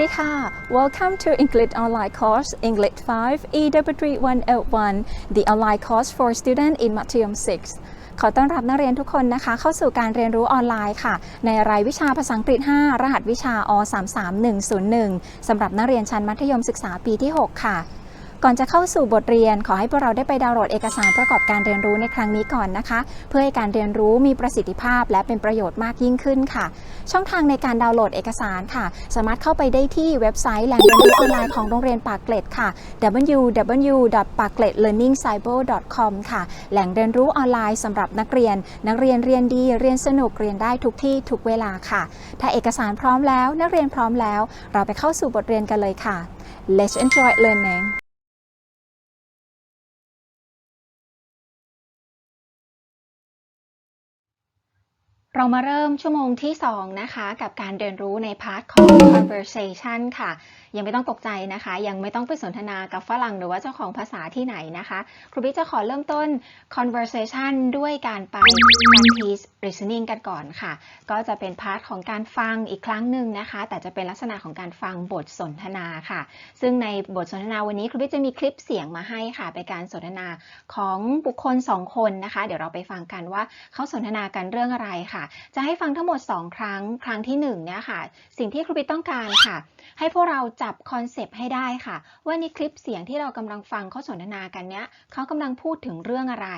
วัสดีค่ะ Welcome to English Online Course English 5 EW3 101 The Online Course for Student in มัธยม6ขอต้อนรับนักเรียนทุกคนนะคะ เข้าสู่การเรียนรู้ออนไลน์ค่ะ ในรายวิชาภาษาอังกฤษ 5 รหัสวิชาอ33101สำหรับนักเรียนชั้นมัธยมศึกษาปีที่ 6 ค่ะ ก่อนจะเข้าสู่บทเรียน ขอให้พวกเราได้ไปดาวน์โหลดเอกสารประกอบการเรียนรู้ในครั้งนี้ก่อนนะคะ เพื่อให้การเรียนรู้มีประสิทธิภาพ และเป็นประโยชน์มากยิ่งขึ้นค่ะ ช่องทางในการดาวน์โหลดเอกสารค่ะ สามารถเข้าไปได้ที่เว็บไซต์แหล่งเรียนรู้ออนไลน์ของโรงเรียนปากเกร็ดค่ะ www.pakletlearningsible.com ค่ะ แหล่งเรียนรู้ออนไลน์สำหรับนักเรียน นักเรียนเรียนดีเรียนสนุกเรียนได้ทุกที่ทุกเวลาค่ะ ถ้าเอกสารพร้อมแล้ว นักเรียนพร้อมแล้ว เราไปเข้าสู่บทเรียนกันเลยค่ะ Let's enjoy learning เรามาเริ่มชั่วโมงที่ 2 นะคะ กับการเรียนรู้ในพาร์ทของ conversation ค่ะยังไม่ต้องตกใจนะคะ ยังไม่ต้องไปสนทนากับฝรั่งหรือว่าเจ้าของภาษาที่ไหนนะคะ ครูบิ๊กจะขอเริ่มต้น conversation ด้วยการไป practice listening กันก่อนค่ะ ก็จะเป็นพาร์ทของการฟังอีกครั้งหนึ่งนะคะ แต่จะเป็นลักษณะของการฟังบทสนทนาค่ะ ซึ่งในบทสนทนาวันนี้ครูบิ๊กจะมีคลิปเสียงมาให้ค่ะ เป็นการสนทนาของบุคคล 2 คนนะคะ เดี๋ยวเราไปฟังกันว่าเขาสนทนากันเรื่องอะไรค่ะ จะให้ฟังทั้งหมด 2 ครั้ง ครั้งที่1เนี่ยค่ะ สิ่งที่ครูบิ๊กต้องการค่ะ ให้พวกเราจับคอนเซปต์ให้ได้ค่ะ ว่าในคลิปเสียงที่เรากำลังฟังเขาสนทนากันเนี้ยเขากำลังพูดถึงเรื่องอะไร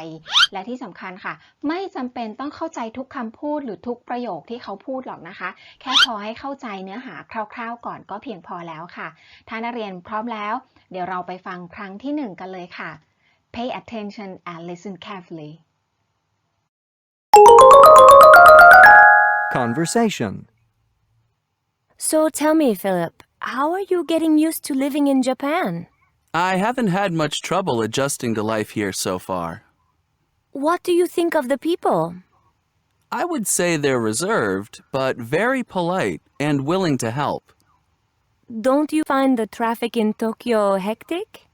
และที่สำคัญค่ะ ไม่จำเป็นต้องเข้าใจทุกคำพูดหรือทุกประโยคที่เขาพูดหรอกนะคะ แค่พอให้เข้าใจเนื้อหาคร่าวๆ ก่อนก็เพียงพอแล้วค่ะ ถ้านักเรียนพร้อมแล้ว เดี๋ยวเราไปฟังครั้งที่หนึ่งกันเลยค่ะ Pay attention and listen carefully Conversation. So tell me, Philip, how are you getting used to living in Japan? I haven't had much trouble adjusting to life here so far. What do you think of the people? I would say they're reserved, but very polite and willing to help. Don't you find the traffic in Tokyo hectic?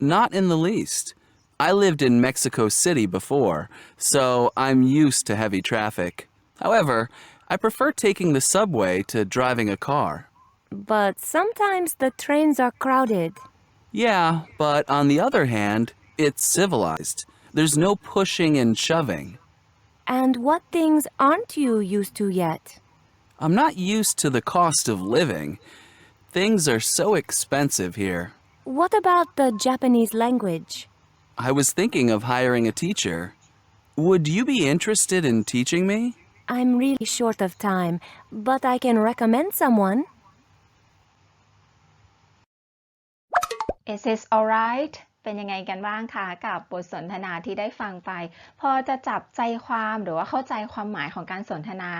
Not in the least. I lived in Mexico City before, so I'm used to heavy traffic. However, I prefer taking the subway to driving a car. But sometimes the trains are crowded. Yeah, but on the other hand, it's civilized. There's no pushing and shoving. And what things aren't you used to yet? I'm not used to the cost of living. Things are so expensive here. What about the Japanese language? I was thinking of hiring a teacher. Would you be interested in teaching me? I'm really short of time, but I can recommend someone. Is this alright เป็นยังไงกันบ้างคะกับบทสนทนาที่ได้ฟังไป พอจะจับใจความหรือว่าเข้าใจความหมายของการสนทนา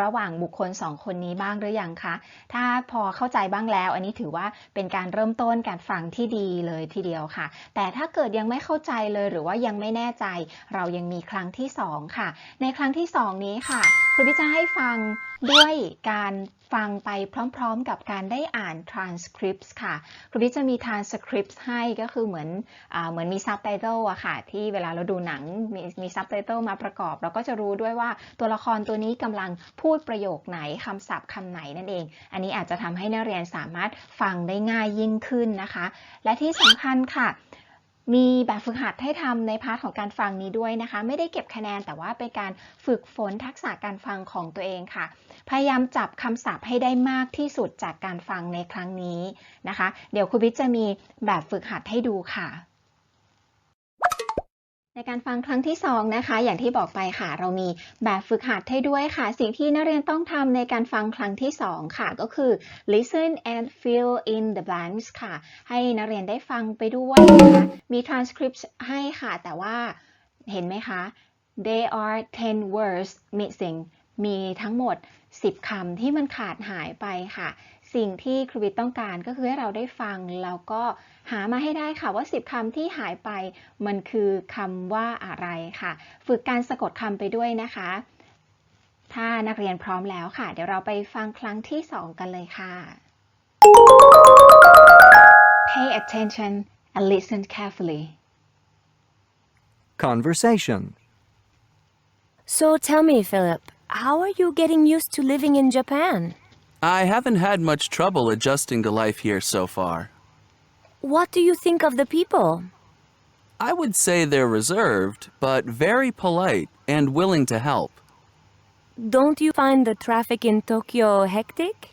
ระหว่างบุคคลสองคนนี้บ้างหรือยังคะ ถ้าพอเข้าใจบ้างแล้ว อันนี้ถือว่าเป็นการเริ่มต้นการฟังที่ดีเลยทีเดียวค่ะ แต่ถ้าเกิดยังไม่เข้าใจเลยหรือว่ายังไม่แน่ใจ เรายังมีครั้งที่สองค่ะ ในครั้งที่สองนี้ค่ะครูพิจะให้ฟังด้วยการฟังไปพร้อมๆกับการได้อ่าน transcripts ค่ะ ครูพิจะมี transcripts ให้ก็คือเหมือนเหมือนมีซับไตเติลอะค่ะ ที่เวลาเราดูหนังมีมีซับไตเติลมาประกอบ เราก็จะรู้ด้วยว่าตัวละครตัวนี้กำลังพูดประโยคไหนคำศัพท์คำไหนนั่นเอง อันนี้อาจจะทำให้นักเรียนสามารถฟังได้ง่ายยิ่งขึ้นนะคะ และที่สำคัญค่ะ มีแบบฝึกหัดให้ทำในพาร์ทของการฟังนี้ด้วยนะคะ ไม่ได้เก็บคะแนนแต่ว่าเป็นการฝึกฝนทักษะการฟังของตัวเองค่ะ พยายามจับคำศัพท์ให้ได้มากที่สุดจากการฟังในครั้งนี้นะคะ เดี๋ยวครูบิ๊กจะมีแบบฝึกหัดให้ดูค่ะ ในการฟังครั้งที่สองนะคะ อย่างที่บอกไปค่ะ เรามีแบบฝึกหัดให้ด้วยค่ะ สิ่งที่นักเรียนต้องทำในการฟังครั้งที่สองค่ะ ก็คือ listen and fill in the blanks ค่ะ ให้นักเรียนได้ฟังไปด้วยนะคะมี transcript ให้ค่ะ แต่ว่าเห็นไหมคะ there are 10 words missing มีทั้งหมด 10คำที่มันขาดหายไปค่ะ สิ่งที่ครูวิทย์ต้องการก็คือให้เราได้ฟังแล้วก็หามาให้ได้ค่ะว่า 10คำที่หายไปมันคือคำว่าอะไรค่ะ ฝึกการสะกดคำไปด้วยนะคะ ถ้านักเรียนพร้อมแล้วค่ะ เดี๋ยวเราไปฟังครั้งที่ 2 กันเลยค่ะ Pay attention and listen carefully Conversation. So tell me, Philip, how are you getting used to living in Japan? I haven't had much trouble adjusting to life here so far. What do you think of the people? I would say they're reserved, but very polite and willing to help. Don't you find the traffic in Tokyo hectic?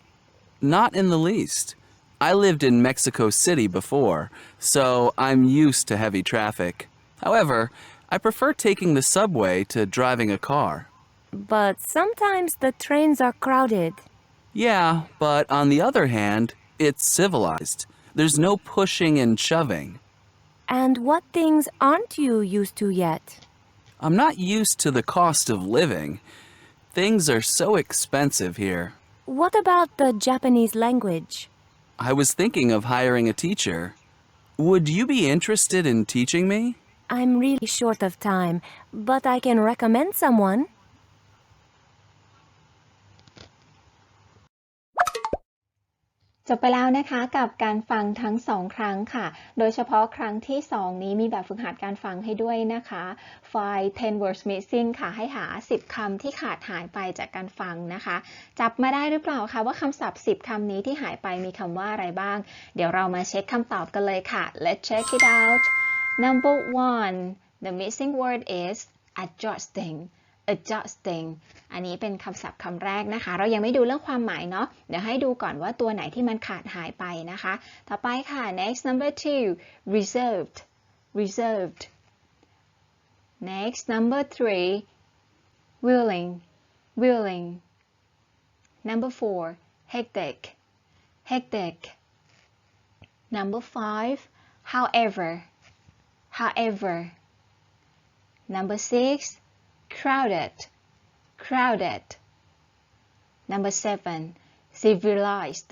Not in the least. I lived in Mexico City before, so I'm used to heavy traffic. However, I prefer taking the subway to driving a car. But sometimes the trains are crowded. Yeah, but on the other hand, it's civilized. There's no pushing and shoving. And what things aren't you used to yet? I'm not used to the cost of living. Things are so expensive here. What about the Japanese language? I was thinking of hiring a teacher. Would you be interested in teaching me? I'm really short of time, but I can recommend someone. จบไปแล้วนะคะกับการฟังทั้งสองครั้งค่ะ โดยเฉพาะครั้งที่ 2 นี้มีแบบฝึกหัดการฟังให้ด้วยนะคะ ไฟล์ 10 words missing ค่ะ ให้หา 10 คำที่ขาดหายไปจากการฟังนะคะ จับมาได้หรือเปล่าคะว่าคำศัพท์ 10 คำนี้ที่หายไปมีคำว่าอะไรบ้าง เดี๋ยวเรามาเช็คคำตอบกันเลยค่ะ let's check it out number one the missing word is adjusting adjusting อันนี้เป็นคำศัพท์คำแรกนะคะ เรายังไม่ดูเรื่องความหมายเนาะ เดี๋ยวให้ดูก่อนว่าตัวไหนที่มันขาดหายไปนะคะ ต่อไปค่ะ next number two reserved reserved next number three willing willing number four hectic hectic number five however however number six crowded crowded number seven civilized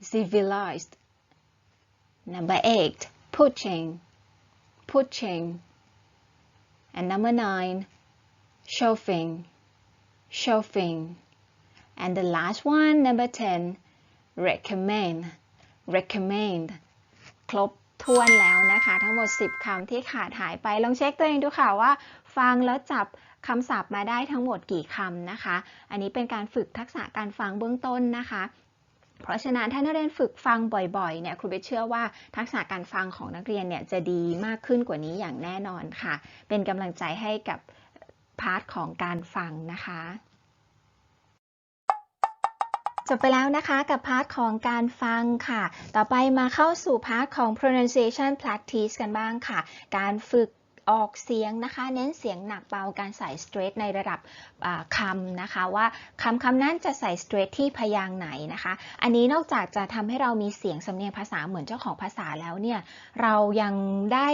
civilized number eight pushing pushing and number nine shelving shelving and the last one number 10 recommend recommend ครบถ้วนแล้วนะคะ ทั้งหมด 10คำที่ขาดหายไป ลองเช็คตัวเองดูค่ะว่า ฟังแล้วจับ คำศัพท์มาได้ทั้งหมดกี่คำนะคะ อันนี้เป็นการฝึกทักษะการฟังเบื้องต้นนะคะ เพราะฉะนั้นถ้านักเรียนฝึกฟังบ่อยๆ เนี่ยครูเบสเชื่อว่าทักษะการฟังของนักเรียนเนี่ยจะดีมากขึ้นกว่านี้อย่างแน่นอนค่ะ เป็นกำลังใจให้กับพาร์ทของการฟังนะคะจบไปแล้วนะคะกับพาร์ทของการฟังค่ะ ต่อไปมาเข้าสู่พาร์ทของ pronunciation practice กันบ้างค่ะ การฝึก ออกเสียงนะคะ เน้นเสียงหนักเบาการใส่ stress ในระดับอ่าคำนะคะ ว่าคำคำนั้นจะใส่ stress ที่พยางไหนนะคะ อันนี้นอกจากจะทำให้เรามีเสียงสำเนียงภาษาเหมือนเจ้าของภาษาแล้วเนี่ย เรายังได้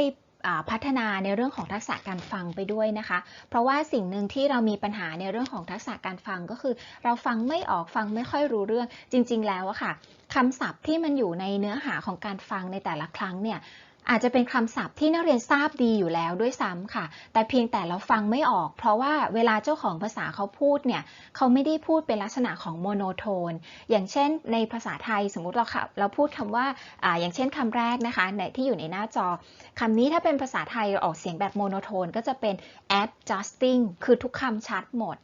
พัฒนาในเรื่องของทักษะการฟังไปด้วยนะคะ เพราะว่าสิ่งหนึ่งที่เรามีปัญหาในเรื่องของทักษะการฟังก็คือ เราฟังไม่ออกฟังไม่ค่อยรู้เรื่องจริง ๆ แล้วอะค่ะคำศัพท์ที่มันอยู่ในเนื้อหาของการฟังในแต่ละครั้งเนี่ย อาจจะเป็นคำศัพท์ที่นักเรียนทราบดีอยู่แล้วด้วยซ้ำค่ะ แต่เพียงแต่เราฟังไม่ออก เพราะว่าเวลาเจ้าของภาษาเขาพูดเนี่ย เขาไม่ได้พูดเป็นลักษณะของโมโนโทน อย่างเช่น ในภาษาไทยสมมุติเราค่ะเราพูดคำว่าออย่างเช่นคำแรกนะคะในที่อยู่ในหน้าจอคำนี้ถ้าเป็นภาษาไทยออกเสียงแบบโมโนโทนก็จะเป็น adjusting คือทุกคำชัดหมด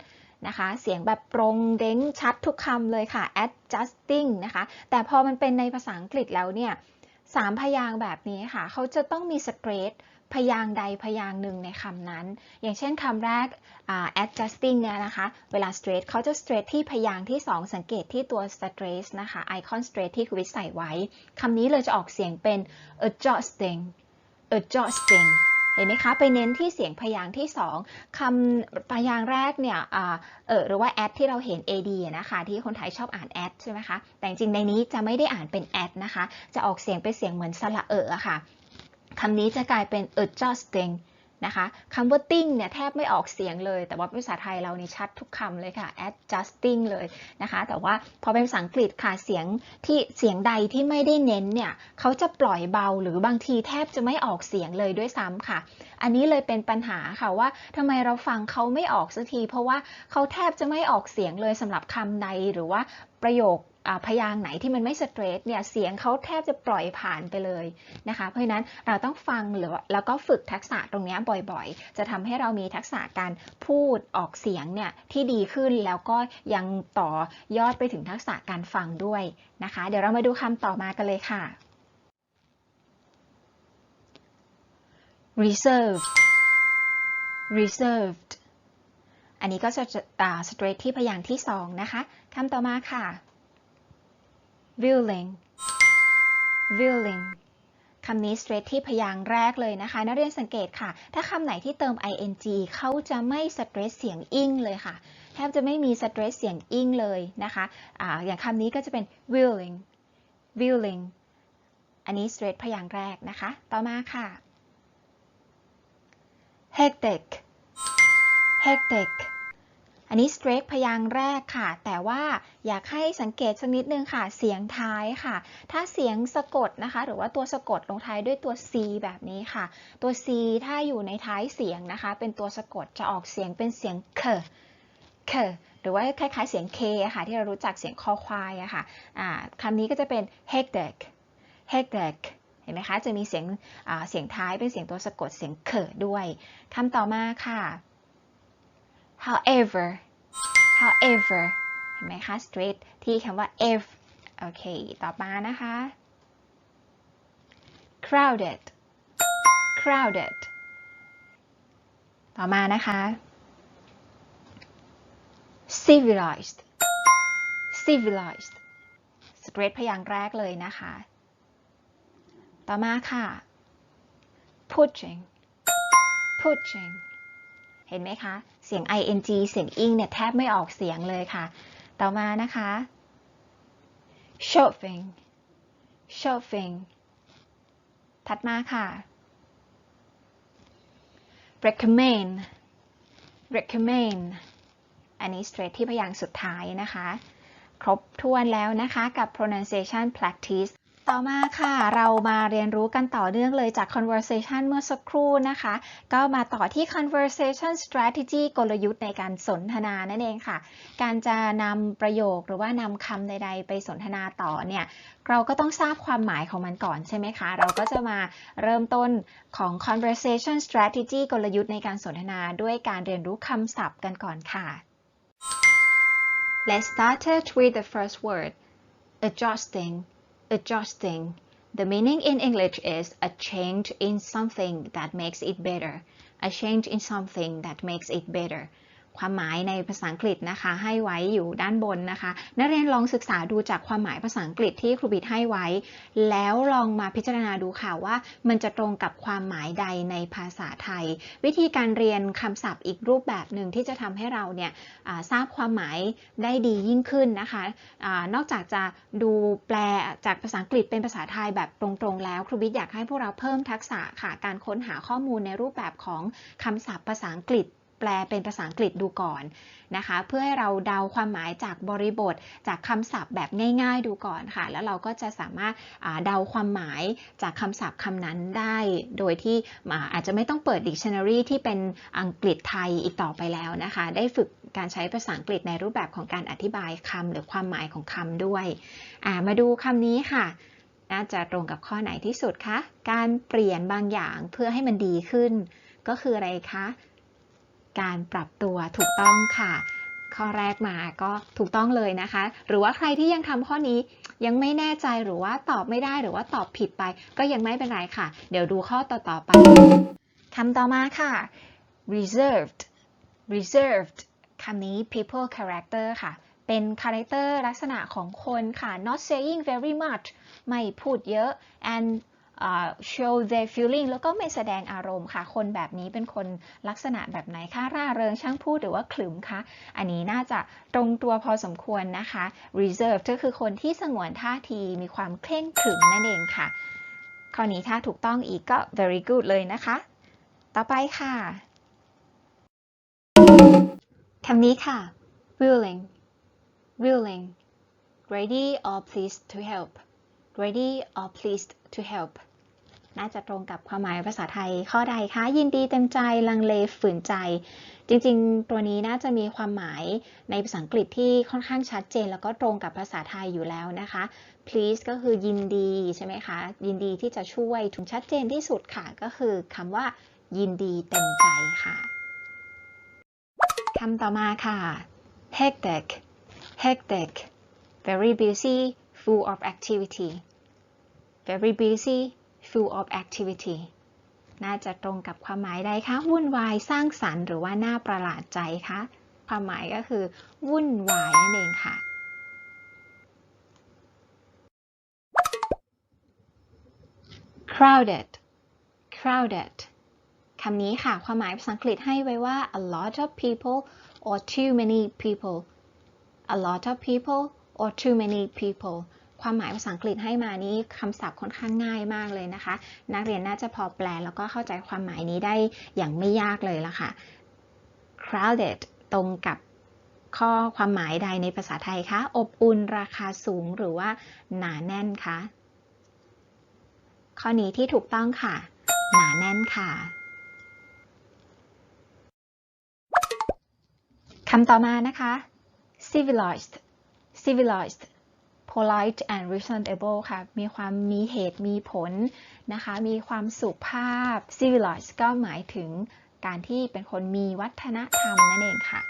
นะคะ เสียงแบบตรงเด้งชัดทุกคำเลยค่ะ adjusting นะคะ แต่พอมันเป็นในภาษาอังกฤษแล้วเนี่ย สามพยางค์แบบนี้ค่ะ เขาจะต้องมีสเตรทพยางใดพยางหนึ่งในคำนั้น อย่างเช่นคำแรก uh, adjusting เนี่ยนะคะ เวลา stress เขาจะ stress ที่พยางที่ 2 สังเกตที่ตัว stress นะคะ icon stress ที่คุณวิทย์ใส่ไว้ คำนี้เลยจะออกเสียงเป็น adjusting adjusting เห็นไหมคะ ไปเน้นที่เสียงพยางค์ที่ 2คำพยางค์แรกเนี่ยเออหรือว่า ad ที่เราเห็น ad นะคะที่คนไทยชอบอ่าน ad ใช่ไหมคะ แต่จริงในนี้จะไม่ได้อ่านเป็น ad นะคะ จะออกเสียงเป็นเสียงเหมือนสระเอออะค่ะคำนี้จะกลายเป็น adjusting นะคะคำว่า ting เนี่ยแทบไม่ออกเสียงเลย แต่ว่าภาษาไทยเรานี่ชัดทุกคำเลยค่ะ adjusting เลยนะคะ แต่ว่าพอเป็นภาษาอังกฤษค่ะเสียงที่เสียงใดที่ไม่ได้เน้นเนี่ยเขาจะปล่อยเบาหรือบางทีแทบจะไม่ออกเสียงเลยด้วยซ้ำค่ะ อันนี้เลยเป็นปัญหาค่ะว่าทำไมเราฟังเขาไม่ออกสักที เพราะว่าเขาแทบจะไม่ออกเสียงเลยสำหรับคำใดหรือว่าประโยค พยางค์ไหนที่มันไม่สเตรทเนี่ยเสียงเขาแทบจะปล่อยผ่านไปเลยนะคะ เพราะฉะนั้นเราต้องฟังหรือแล้วก็ฝึกทักษะตรงนี้บ่อยๆ จะทำให้เรามีทักษะการพูดออกเสียงเนี่ยที่ดีขึ้นแล้วก็ยังต่อยอดไปถึงทักษะการฟังด้วยนะคะ เดี๋ยวเรามาดูคำต่อมากันเลยค่ะ reserved reserved อันนี้ก็จะสเตรทที่พยางค์ที่สองนะคะคำต่อมาค่ะ willing willing คำนี้สเตรทที่พยางค์แรกเลยนะคะ นักเรียนสังเกตค่ะ ถ้าคำไหนที่เติม ing เขาจะไม่สเตรทเสียงอิงเลยค่ะ แทบจะไม่มีสเตรทเสียงอิงเลยนะคะอะอย่างคำนี้ก็จะเป็น willing willing อันนี้สเตรทพยางค์แรกนะคะ ต่อมาค่ะ hectic hectic อันนี้ straight พยางค์แรกค่ะ แต่ว่าอยากให้สังเกตสักนิดนึงค่ะ เสียงท้ายค่ะ ถ้าเสียงสะกดนะคะ หรือว่าตัวสะกดลงท้ายด้วยตัว c แบบนี้ค่ะ ตัว c ถ้าอยู่ในท้ายเสียงนะคะ เป็นตัวสะกดจะออกเสียงเป็นเสียง k k หรือว่าคล้ายๆเสียง k อะค่ะที่เรารู้จักเสียงคอควายอะค่ะคำนี้ก็จะเป็น hectic hectic เห็นไหมคะ จะมีเสียงเสียงท้ายเป็นเสียงตัวสะกดเสียงเคด้วยคำต่อมาค่ะ however however เห็นไหมคะ straight ที่คำว่า if โอเค ต่อมานะคะ crowded crowded ต่อมานะคะ civilized civilized straight พยางค์แรกเลยนะคะ ต่อมาค่ะ pushing pushing เห็นไหมคะ เสียง ing เสียง ing เนี่ยแทบไม่ออกเสียงเลยค่ะ ต่อมานะคะ shoving shoving ถัดมาค่ะ recommend recommend อันนี้ straight ที่พยางค์สุดท้ายนะคะ ครบถ้วนแล้วนะคะกับ pronunciation practice ต่อมาค่ะเรามาเรียนรู้กันต่อเนื่องเลยจาก conversation เมื่อสักครู่นะคะ ก็มาต่อที่ conversation strategy กลยุทธ์ในการสนทนานั่นเองค่ะ การจะนำประโยคหรือว่านำคำใด ๆ ไปสนทนาต่อเนี่ยเราก็ต้องทราบความหมายของมันก่อนใช่ไหมคะ เราก็จะมาเริ่มต้นของ conversation strategy กลยุทธ์ในการสนทนาด้วยการเรียนรู้คำศัพท์กันก่อนค่ะ Let's start it with the first word adjusting adjusting. The meaning in English is a change in something that makes it better. A change in something that makes it better ความหมายในภาษาอังกฤษนะคะ ให้ไว้อยู่ด้านบนนะคะ นักเรียนลองศึกษาดูจากความหมายภาษาอังกฤษที่ครูบิดให้ไว้ แล้วลองมาพิจารณาดูค่ะว่า มันจะตรงกับความหมายใดในภาษาไทย วิธีการเรียนคำศัพท์อีกรูปแบบหนึ่งที่จะทำให้เราเนี่ยทราบความหมายได้ดียิ่งขึ้นนะคะอนอกจากจะดูแปลจากภาษาอังกฤษเป็นภาษาไทยแบบตรงๆ แล้วครูบิดอยากให้พวกเราเพิ่มทักษะค่ะการค้นหาข้อมูลในรูปแบบของคำศัพท์ภาษาอังกฤษ แปลเป็นภาษาอังกฤษดูก่อนนะคะ เพื่อให้เราเดาความหมายจากบริบทจากคำศัพท์แบบง่าย ๆ ดูก่อนค่ะ แล้วเราก็จะสามารถาเดาความหมายจากคำศัพท์คำนั้นได้ โดยที่อาจจะไม่ต้องเปิด dictionary ที่เป็นอังกฤษไทยอีกต่อไปแล้วนะคะ ได้ฝึกการใช้ภาษาอังกฤษในรูปแบบของการอธิบายคำหรือความหมายของคำด้วยามาดูคำนี้ค่ะน่าจะตรงกับข้อไหนที่สุดคะ การเปลี่ยนบางอย่างเพื่อให้มันดีขึ้น ก็คืออะไรคะ การปรับตัวถูกต้องค่ะ ข้อแรกมาก็ถูกต้องเลยนะคะ หรือว่าใครที่ยังทำข้อนี้ยังไม่แน่ใจหรือว่าตอบไม่ได้หรือว่าตอบผิดไป ก็ยังไม่เป็นไรค่ะ เดี๋ยวดูข้อต่อๆไปคำต่อมาค่ะ reserved reserved คำนี้ people character ค่ะ เป็นคาแรคเตอร์ลักษณะของคนค่ะ not saying very much ไม่พูดเยอะ and show their feeling แล้วก็ไม่แสดงอารมณ์ค่ะ คนแบบนี้เป็นคนลักษณะแบบไหนคะร่าเริงช่างพูดหรือว่าขลึมคะอันนี้น่าจะตรงตัวพอสมควรนะคะ reserve ก็คือคนที่สงวนท่าทีมีความเคร่งขรึมนั่นเองค่ะ ข้อนี้ถ้าถูกต้องอีกก็ very good เลยนะคะ ต่อไปค่ะคำนี้ค่ะ willing willing ready or pleased to help ready or pleased to help น่าจะตรงกับความหมายภาษาไทยข้อใดคะยินดีเต็มใจลังเลฝืนใจ จริงๆ ตัวนี้น่าจะมีความหมายในภาษาอังกฤษที่ค่อนข้างชัดเจน แล้วก็ตรงกับภาษาไทยอยู่แล้วนะคะ please ก็คือยินดีใช่ไหมคะ ยินดีที่จะช่วยถึงชัดเจนที่สุดค่ะ ก็คือคำว่า ยินดีเต็มใจค่ะคำต่อมาค่ะ hectic hectic very busy full of activity very busy full of activity น่าจะตรงกับความหมายใดคะวุ่นวายสร้างสรรค์หรือว่าน่าประหลาดใจคะความหมายก็คือ วุ่นวายนั่นเองค่ะ crowded crowded คำนี้ค่ะ ความหมายภาษาอังกฤษให้ไว้ว่า a lot of people or too many people a lot of people or too many people ความหมายภาษาอังกฤษให้มานี้คำศัพท์ค่อนข้างง่ายมากเลยนะคะ นักเรียนน่าจะพอแปลแล้วก็เข้าใจความหมายนี้ได้อย่างไม่ยากเลยละค่ะ crowded ตรงกับข้อความหมายใดในภาษาไทยคะ อบอุ่นราคาสูงหรือว่าหนาแน่นคะ ข้อนี้ที่ถูกต้องค่ะ หนาแน่นค่ะคำต่อมานะคะ civilized civilized polite and reasonable ค่ะ มีความมีเหตุมีผลนะคะ มีความสุภาพ civilized ก็หมายถึงการที่เป็นคนมีวัฒนธรรมนั่นเองค่ะ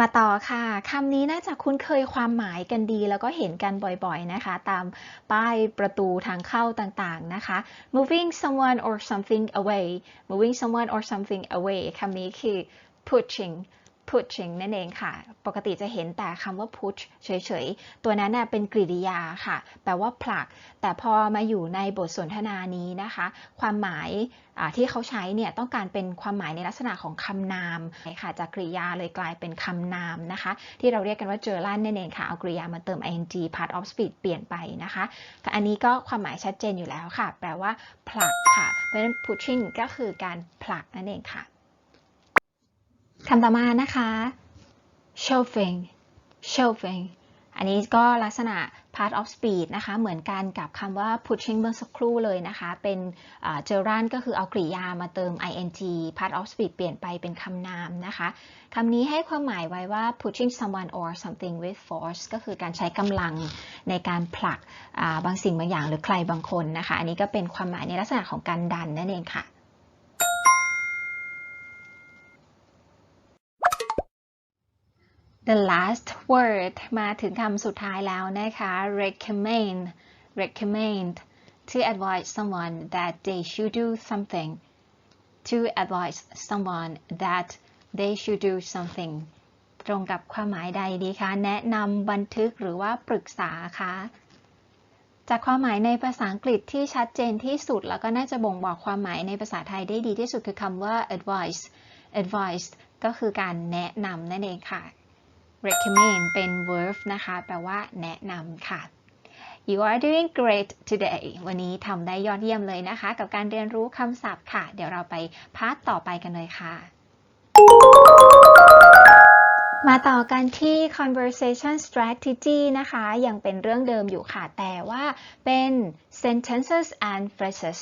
มาต่อค่ะคำนี้น่าจะคุ้นเคยความหมายกันดี แล้วก็เห็นกันบ่อยๆนะคะ ตามป้ายประตูทางเข้าต่างๆนะคะ moving someone or something away moving someone or something away คำนี้คือ pushing pushing นั่นเองค่ะ ปกติจะเห็นแต่คำว่า push เฉยๆ ตัวนั้นน่ะเป็นกริยาค่ะ แปลว่าผลัก แต่พอมาอยู่ในบทสนทนานี้นะคะ ความหมายที่เขาใช้เนี่ยต้องการเป็นความหมายในลักษณะของคำนามค่ะ จากกริยาเลยกลายเป็นคำนามนะคะ ที่เราเรียกกันว่าเจอลั่นนั่นเองค่ะ เอากริยามาเติม ing part of speech เปลี่ยนไปนะคะ อันนี้ก็ความหมายชัดเจนอยู่แล้วค่ะ แปลว่าผลักค่ะ เพราะฉะนั้น pushing ก็คือการผลักนั่นเองค่ะ คำต่อมานะคะ shelving shelving อันนี้ก็ลักษณะ part of speech นะคะ เหมือนกันกับคำว่า pushing เมื่อสักครู่เลยนะคะ เป็นเจอรันก็คือเอากริยามาเติม ing part of speech เปลี่ยนไปเป็นคำนามนะคะ คำนี้ให้ความหมายไว้ว่า pushing someone or something with force ก็คือการใช้กำลังในการผลักบางสิ่งบางอย่างหรือใครบางคนนะคะ อันนี้ก็เป็นความหมายในลักษณะของการดันนั่นเองค่ะ the last word มาถึงคำสุดท้ายแล้วนะคะ recommend recommend to advise someone that they should do something to advise someone that they should do something ตรงกับความหมายใดดีคะ แนะนำบันทึกหรือว่าปรึกษาคะจากความหมายในภาษาอังกฤษที่ชัดเจนที่สุด แล้วก็น่าจะบ่งบอกความหมายในภาษาไทยได้ดีที่สุดคือคำว่า advice advice ก็คือการแนะนำนั่นเองค่ะ recommend เป็น verb นะคะ แปลว่าแนะนำค่ะ You are doing great today วันนี้ทำได้ยอดเยี่ยมเลยนะคะ กับการเรียนรู้คำศัพท์ค่ะ เดี๋ยวเราไปพาร์ทต่อไปกันเลยค่ะ มาต่อกันที่ conversation strategy นะคะ ยังเป็นเรื่องเดิมอยู่ค่ะ แต่ว่าเป็น sentences and phrases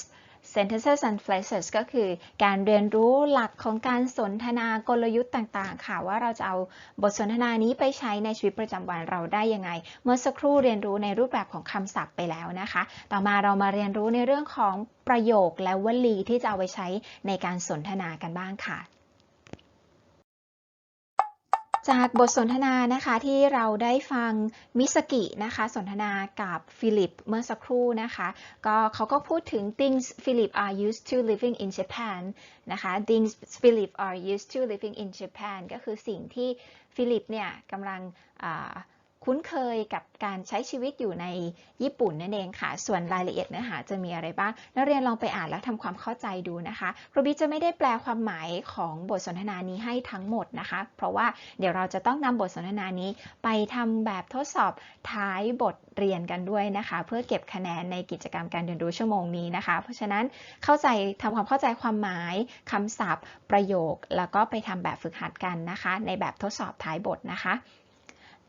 sentences and phrases ก็คือการเรียนรู้หลักของการสนทนากลยุทธ์ต่างๆ ค่ะ ว่าเราจะเอาบทสนทนานี้ไปใช้ในชีวิตประจำวันเราได้ยังไง เมื่อสักครู่เรียนรู้ในรูปแบบของคำศัพท์ไปแล้วนะคะ ต่อมาเรามาเรียนรู้ในเรื่องของประโยคและวลีที่จะเอาไปใช้ในการสนทนากันบ้างค่ะ จากบทสนทนานะคะที่เราได้ฟังมิสกินะคะสนทนากับฟิลิปเมื่อสักครู่นะคะก็เขาก็พูดถึง things Philip are used to living in Japan นะคะ things Philip are used to living in Japan ก็คือสิ่งที่ฟิลิปเนี่ยกำลัง คุ้นเคยกับการใช้ชีวิตอยู่ในญี่ปุ่นนั่นเองค่ะ ส่วนรายละเอียดเนื้อหาจะมีอะไรบ้าง นักเรียนลองไปอ่านแล้วทำความเข้าใจดูนะคะครูบีจะไม่ได้แปลความหมายของบทสนทนานี้ให้ทั้งหมดนะคะ เพราะว่าเดี๋ยวเราจะต้องนำบทสนทนานี้ไปทำแบบทดสอบท้ายบทเรียนกันด้วยนะคะ เพื่อเก็บคะแนนในกิจกรรมการเรียนรู้ชั่วโมงนี้นะคะ เพราะฉะนั้นเข้าใจทำความเข้าใจความหมายคำศัพท์ ประโยค แล้วก็ไปทำแบบฝึกหัดกันนะคะ ในแบบทดสอบท้ายบทนะคะ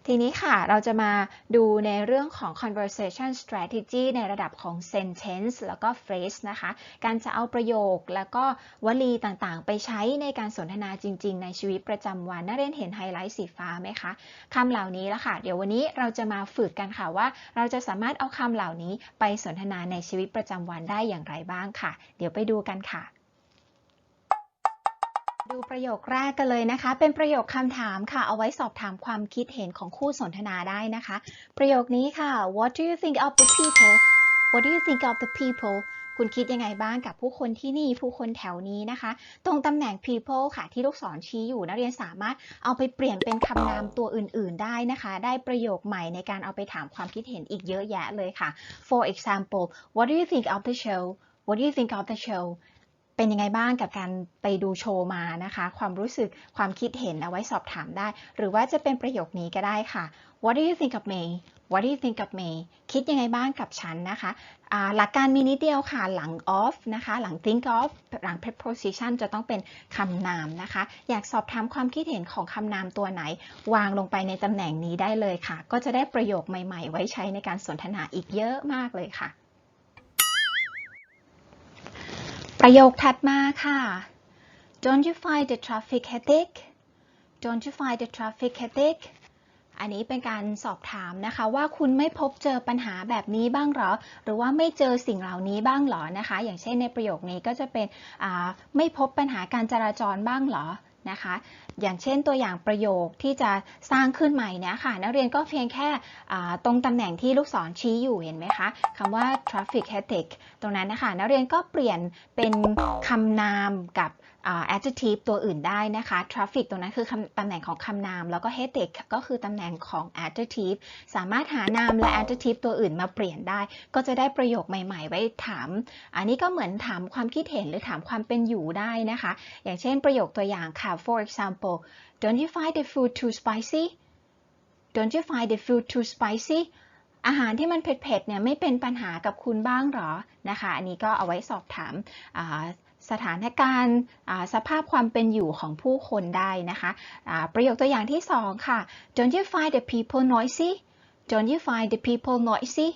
ทีนี้ค่ะ เราจะมาดูในเรื่องของ conversation strategy ในระดับของ sentence แล้วก็ phrase นะคะ การจะเอาประโยคแล้วก็วลีต่างๆ ไปใช้ในการสนทนาจริง ๆ ในชีวิตประจำวันนักเรียนเห็นไฮไลท์สีฟ้าไหมคะ คำเหล่านี้ละค่ะ เดี๋ยววันนี้เราจะมาฝึกกันค่ะว่า เราจะสามารถเอาคำเหล่านี้ไปสนทนาในชีวิตประจำวันได้อย่างไรบ้างค่ะ เดี๋ยวไปดูกันค่ะ ดูประโยคแรกกันเลยนะคะ เป็นประโยคคำถามค่ะ เอาไว้สอบถามความคิดเห็นของคู่สนทนาได้นะคะ ประโยคนี้ค่ะ What do you think of the people What do you think of the people คุณคิดยังไงบ้างกับผู้คนที่นี่ผู้คนแถวนี้นะคะ ตรงตำแหน่ง people ค่ะ ที่ลูกศรชี้อยู่นักเรียนสามารถเอาไปเปลี่ยนเป็นคำนามตัวอื่น ๆ ได้นะคะ ได้ประโยคใหม่ในการเอาไปถามความคิดเห็นอีกเยอะแยะเลยค่ะ For example What do you think of the show What do you think of the show เป็นยังไงบ้างกับการไปดูโชว์มานะคะ ความรู้สึกความคิดเห็นเอาไว้สอบถามได้ หรือว่าจะเป็นประโยคนี้ก็ได้ค่ะ What do you think of me What do you think of me คิดยังไงบ้างกับฉันนะคะหลักการมีนิดเดียวค่ะหลัง of นะคะหลัง think of หลัง preposition จะต้องเป็นคำนามนะคะ อยากสอบถามความคิดเห็นของคำนามตัวไหน วางลงไปในตำแหน่งนี้ได้เลยค่ะ ก็จะได้ประโยคใหม่ ๆ ไว้ใช้ในการสนทนาอีกเยอะมากเลยค่ะ ประโยคถัดมาค่ะ Don't you find the traffic hectic Don't you find the traffic hectic อันนี้เป็นการสอบถามนะคะว่าคุณไม่พบเจอปัญหาแบบนี้บ้างหรอ หรือว่าไม่เจอสิ่งเหล่านี้บ้างหรอนะคะ อย่างเช่นในประโยคนี้ก็จะเป็นไม่พบปัญหาการจราจรบ้างหรอ นะคะ อย่างเช่นตัวอย่างประโยคที่จะสร้างขึ้นใหม่เนี้ยค่ะ นักเรียนก็เพียงแค่ตรงตำแหน่งที่ลูกศรชี้อยู่เห็นไหมคะคำว่า traffic hectic ตรงนั้นนะคะ นักเรียนก็เปลี่ยนเป็นคำนามกับ adjective ตัวอื่นได้นะคะ traffic ตรงนั้นคือคตำแหน่งของคำนาม แล้วก็ hectic ก็คือตำแหน่งของ adjective สามารถหานามและ adjective ตัวอื่นมาเปลี่ยนได้ ก็จะได้ประโยคใหม่ ๆ ไว้ถาม อันนี้ก็เหมือนถามความคิดเห็นหรือถามความเป็นอยู่ได้นะคะ อย่างเช่นประโยคตัวอย่างค่ะ for example don't you find the food too spicy don't you find the food too spicy อาหารที่มันเผ็ดๆเนี่ยไม่เป็นปัญหากับคุณบ้างหรอนะคะ อันนี้ก็เอาไว้สอบถามา สถานการณ์สภาพความเป็นอยู่ของผู้คนได้นะคะอ่าประโยคตัวอย่างที่สองค่ะ don't you find the people noisy don't you find the people noisy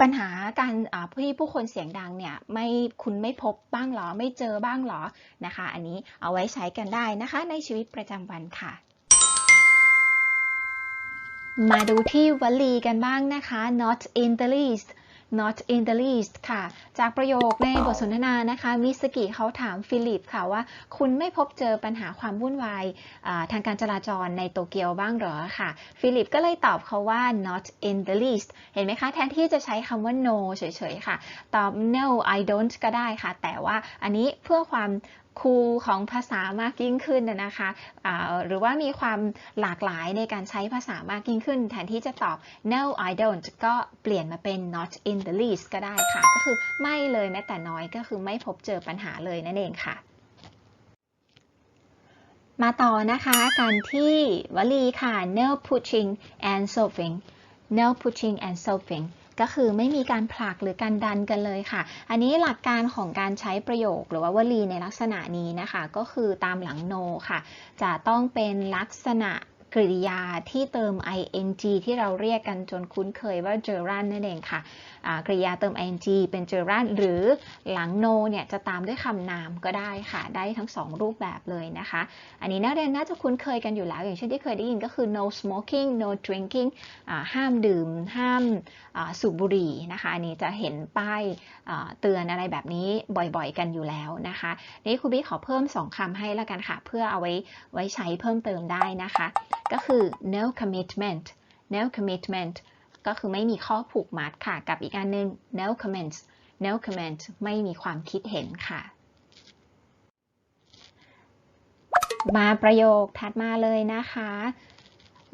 ปัญหาการอ่าที่ผู้คนเสียงดังเนี่ยไม่คุณไม่พบบ้างหรอ ไม่เจอบ้างหรอนะคะ อันนี้เอาไว้ใช้กันได้นะคะ ในชีวิตประจำวันค่ะ มาดูที่วลีกันบ้างนะคะ not in the least not in the least ค่ะ จากประโยคในบทสนทนานะคะ มิสกิเขาถามฟิลิปค่ะว่า คุณไม่พบเจอปัญหาความวุ่นวายทางการจราจรในโตเกียวบ้างหรอค่ะ ฟิลิปก็เลยตอบเขาว่า not in the least เห็นไหมคะ แทนที่จะใช้คำว่า no เฉยๆค่ะ ตอบ no I don't ก็ได้ค่ะ แต่ว่าอันนี้เพื่อความ ครูของภาษามากยิ่งขึ้นนะคะหรือว่ามีความหลากหลายในการใช้ภาษามากยิ่งขึ้น แทนที่จะตอบ no I don't ก็เปลี่ยนมาเป็น not in the least ก็ได้ค่ะ ก็คือไม่เลยแม้แต่น้อยก็คือไม่พบเจอปัญหาเลยนั่นเองค่ะมาต่อนะคะกันที่วลีค่ะ no pushing and shoving no pushing and shoving ก็คือไม่มีการผลักหรือการดันกันเลยค่ะ อันนี้หลักการของการใช้ประโยคหรือว่าวลีในลักษณะนี้นะคะ ก็คือตามหลัง no ค่ะ จะต้องเป็นลักษณะกริยาที่เติม ing ที่เราเรียกกันจนคุ้นเคยว่า gerund นั่นเองค่ะ กริยาเติม ing เป็น gerund หรือหลัง no เนี่ยจะตามด้วยคำนามก็ได้ค่ะ ได้ทั้งสองรูปแบบเลยนะคะ อันนี้นักเรียนน่าจะคุ้นเคยกันอยู่แล้ว อย่างเช่นที่เคยได้ยินก็คือ no smoking no drinking ห้ามดื่ม ห้ามสูบบุหรี่นะคะ อันนี้จะเห็นป้ายเตือนอะไรแบบนี้บ่อยๆกันอยู่แล้วนะคะ นี่ครูบี้ขอเพิ่ม 2คำให้แล้วกันค่ะ เพื่อเอาไว้ไว้ใช้เพิ่มเติมได้นะคะ ก็คือ no commitment no commitment ก็คือไม่มีข้อผูกมัดค่ะ กับอีกอันหนึง no comments no comment ไม่มีความคิดเห็นค่ะ มาประโยคถัดมาเลยนะคะ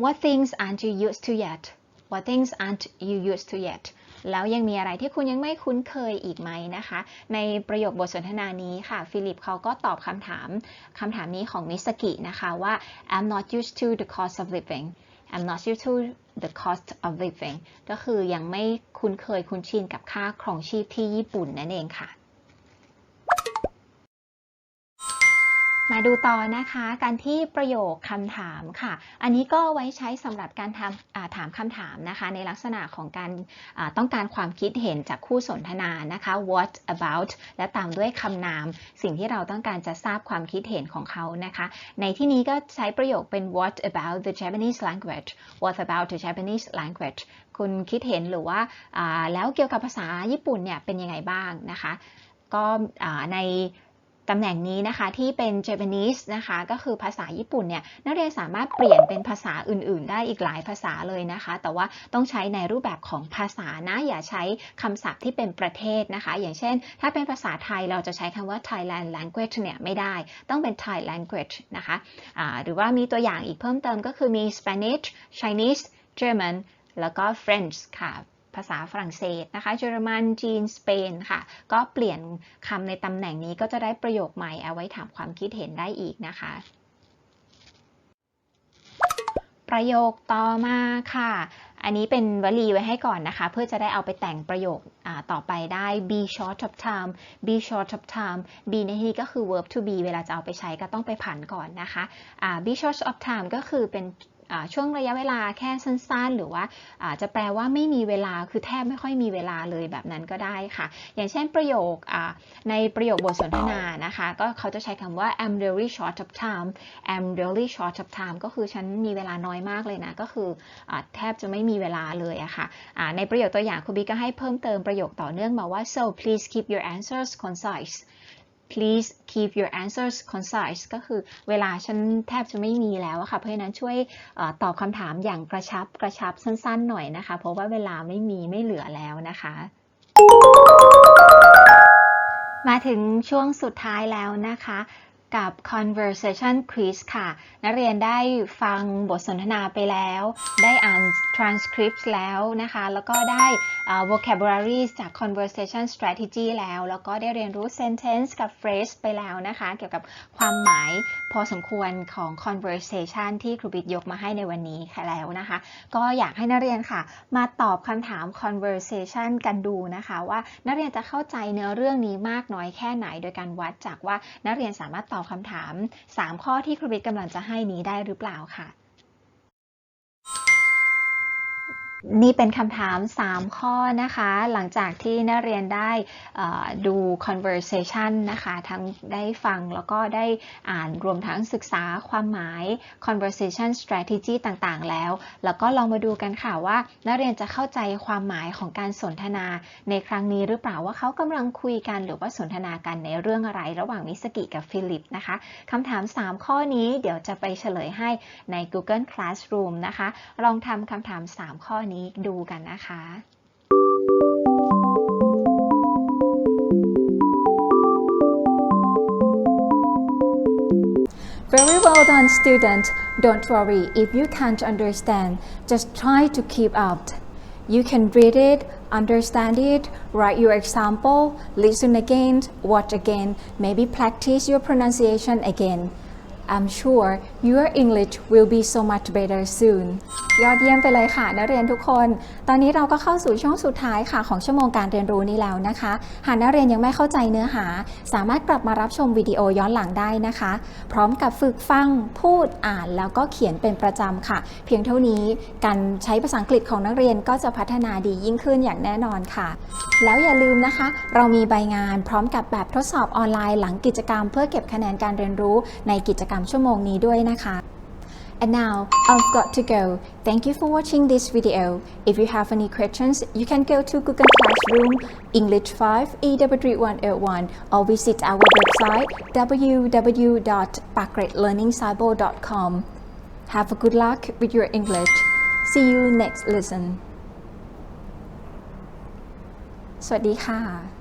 What things aren't you used to yet What things aren't you used to yet แล้วยังมีอะไรที่คุณยังไม่คุ้นเคยอีกไหมนะคะ ในประโยคบทสนทนานี้ค่ะ ฟิลิปเขาก็ตอบคำถามคำถามนี้ของมิสกินะคะว่า I'm not used to the cost of living I'm not used to the cost of living ก็คือยังไม่คุ้นเคยคุ้นชินกับค่าครองชีพที่ญี่ปุ่นนั่นเองค่ะ มาดูต่อนะคะการที่ประโยคคำถามค่ะ อันนี้ก็ไว้ใช้สำหรับการทำอ่าถามคำถามนะคะ ในลักษณะของการต้องการความคิดเห็นจากคู่สนทนานะคะ what about และตามด้วยคำนาม สิ่งที่เราต้องการจะทราบความคิดเห็นของเขานะคะ ในที่นี้ก็ใช้ประโยคเป็น what about the Japanese language what about the Japanese language คุณคิดเห็นหรือว่าาแล้วเกี่ยวกับภาษาญี่ปุ่นเนี่ยเป็นยังไงบ้างนะคะ ก็ใน ตำแหน่งนี้นะคะที่เป็น Japanese นะคะก็คือภาษาญี่ปุ่นเนี่ยนักเรียนสามารถเปลี่ยนเป็นภาษาอื่น ๆ ได้อีกหลายภาษาเลยนะคะ แต่ว่าต้องใช้ในรูปแบบของภาษานะอย่าใช้คำศัพท์ที่เป็นประเทศนะคะ อย่างเช่น ถ้าเป็นภาษาไทยเราจะใช้คำว่า Thailand language เนี่ยไม่ได้ ต้องเป็น Thai language นะคะอ่าหรือว่ามีตัวอย่างอีกเพิ่มเติมก็คือมี Spanish Chinese German แล้วก็ French ค่ะ ภาษาฝรั่งเศสนะคะ เยอรมัน จีน สเปนค่ะ ก็เปลี่ยนคำในตำแหน่งนี้ก็จะได้ประโยคใหม่เอาไว้ถามความคิดเห็นได้อีกนะคะ ประโยคต่อมาค่ะ อันนี้เป็นวลีไว้ให้ก่อนนะคะ เพื่อจะได้เอาไปแต่งประโยคต่อไปได้ be short of time be short of time be ในที่นี้ก็คือ verb to be เวลาจะเอาไปใช้ก็ต้องไปผันก่อนนะคะ be short of time ก็คือเป็น ช่วงระยะเวลาแค่สั้นๆ หรือว่าอาจจะแปลว่าไม่มีเวลาคือแทบไม่ค่อยมีเวลาเลยแบบนั้นก็ได้ค่ะ อย่างเช่นประโยคในประโยคบทสนทนานะคะ ก็เขาจะใช้คำว่า I'm really short of time I'm really short of time ก็คือฉันมีเวลาน้อยมากเลยนะ ก็คืออแทบจะไม่มีเวลาเลยอะค่ะอ่าในประโยคตัวอย่างคุณบิ๊กก็ให้เพิ่มเติมประโยคต่อเนื่องมาว่า so please keep your answers concise please keep your answers concise ก็คือเวลาฉันแทบจะไม่มีแล้วอะค่ะ เพราะฉะนั้นช่วยอตอบคำถามอย่างกระชับกระชับสั้นๆหน่อยนะคะ เพราะว่าเวลาไม่มีไม่เหลือแล้วนะคะ มาถึงช่วงสุดท้ายแล้วนะคะ กับ conversation quiz ค่ะ นักเรียนได้ฟังบทสนทนาไปแล้ว ได้อ่าน transcripts แล้วนะคะ แล้วก็ได้ vocabulary จาก conversation strategy แล้ว แล้วก็ได้เรียนรู้ sentence กับ phrase ไปแล้วนะคะ เกี่ยวกับความหมายพอสมควรของ conversation ที่ครูบิดยกมาให้ในวันนี้ค่ะแล้วนะคะ ก็อยากให้นักเรียนค่ะ มาตอบคำถาม conversation กันดูนะคะ ว่านักเรียนจะเข้าใจเนื้อเรื่องนี้มากน้อยแค่ไหน โดยการวัดจากว่านักเรียนสามารถตอบคำถาม 3 ข้อที่ครูบิดกำลังจะให้นี้ได้หรือเปล่าค่ะ นี่เป็นคำถาม 3 ข้อนะคะ หลังจากที่นักเรียนได้ดู conversation นะคะ ทั้งได้ฟังแล้วก็ได้อ่านรวมทั้งศึกษาความหมาย conversation strategy ต่างๆ แล้ว แล้วก็ลองมาดูกันค่ะว่า นักเรียนจะเข้าใจความหมายของการสนทนาในครั้งนี้หรือเปล่าว่าเขากำลังคุยกันหรือว่าสนทนากันในเรื่องอะไรระหว่างมิสกิกับฟิลิปนะคะคำถาม 3 ข้อนี้เดี๋ยวจะไปเฉลยให้ใน Google Classroom นะคะ ลองทำคำถาม 3 ข้อ นี้ดูกันนะคะ Very well done, student. Don't worry if you can't understand. Just try to keep up. You can read it, understand it, write your example, listen again, watch again, maybe practice your pronunciation again. I'm sure your English will be so much better soon. ยอดเยี่ยมไปเลยค่ะนักเรียนทุกคน ตอนนี้เราก็เข้าสู่ช่วงสุดท้ายค่ะของชั่วโมงการเรียนรู้นี้แล้วนะคะ หากนักเรียนยังไม่เข้าใจเนื้อหา สามารถกลับมารับชมวิดีโอย้อนหลังได้นะคะ พร้อมกับฝึกฟัง พูด อ่าน แล้วก็เขียนเป็นประจำค่ะ เพียงเท่านี้การใช้ภาษาอังกฤษของนักเรียนก็จะพัฒนาดียิ่งขึ้นอย่างแน่นอนค่ะ แล้วอย่าลืมนะคะ เรามีใบงานพร้อมกับแบบทดสอบออนไลน์หลังกิจกรรม เพื่อเก็บคะแนนการเรียนรู้ในกิจกรรมชั่วโมงนี้ด้วยคะ And now I've got to go. Thank you for watching this video. If you have any questions, you can go to Google Classroom English 5 E3181 or visit our website www.backratelearningsible.com. Have a good luck with your English. See you next lesson. สวัสดีค่ะ